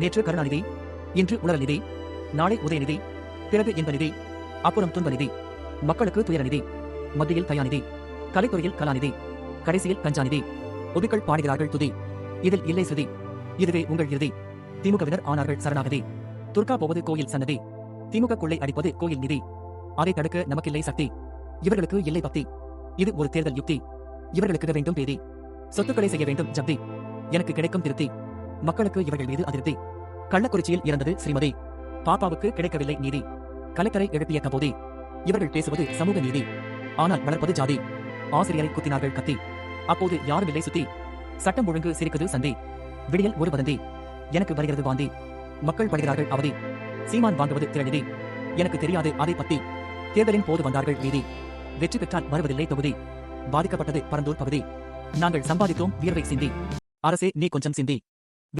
நேற்று கருணாநிதி இன்று உணரநிதி நாளை உதயநிதி பிறகு இன்பநிதி அப்புறம் துன்பநிதி மக்களுக்கு துயரநிதி மத்தியில் தயாநிதி கலைத்துறையில் கலாநிதி கடைசியில் கஞ்சாநிதி ஒதுக்கள் பாடுகிறார்கள் துதி இதில் இல்லை சுதி இதுவே உங்கள் இறுதி. திமுகவினர் ஆனார்கள் சரணாகதி துர்கா போவது கோயில் சன்னதி திமுக கொள்ளை அடிப்பது கோயில் நிதி அதை தடுக்க நமக்கில்லை சக்தி இவர்களுக்கு இல்லை பக்தி இது ஒரு தேர்தல் யுக்தி இவர்களுக்கு வேண்டும் பேதி சொத்துக்களை செய்ய வேண்டும் ஜப்தி எனக்கு கிடைக்கும் திருப்தி மக்களுக்கு இவர்கள் மீது அதிருப்தி. கள்ளக்குறிச்சியில் இறந்தது ஸ்ரீமதி. பாப்பாவுக்கு கிடைக்கவில்லை நீதி. கலெக்டரை எழுப்பிய கபோதி. இவர்கள் பேசுவது சமூக நீதி. ஆனால் வளர்ப்பது ஜாதி. ஆசிரியரை குத்தினார்கள் கத்தி. அப்போது யாரும் இல்லை சுத்தி. சட்டம் ஒழுங்கு சிரிக்குது சந்தி. விடியல் ஒரு வதந்தி. எனக்கு வருகிறது வாந்தி. மக்கள் படுகிறார்கள் அவதி. சீமான் வாங்குவது திரநிதி எனக்கு தெரியாது அதை பத்தி. தேர்தலின் போது வந்தார்கள் வீதி வெற்றி பெற்றால் வருவதில்லை தொகுதி. பாதிக்கப்பட்டது பரந்தூர் பகுதி. நாங்கள் சம்பாதித்தோம் வியர்வை சிந்தி. அரசே நீ கொஞ்சம் சிந்தி.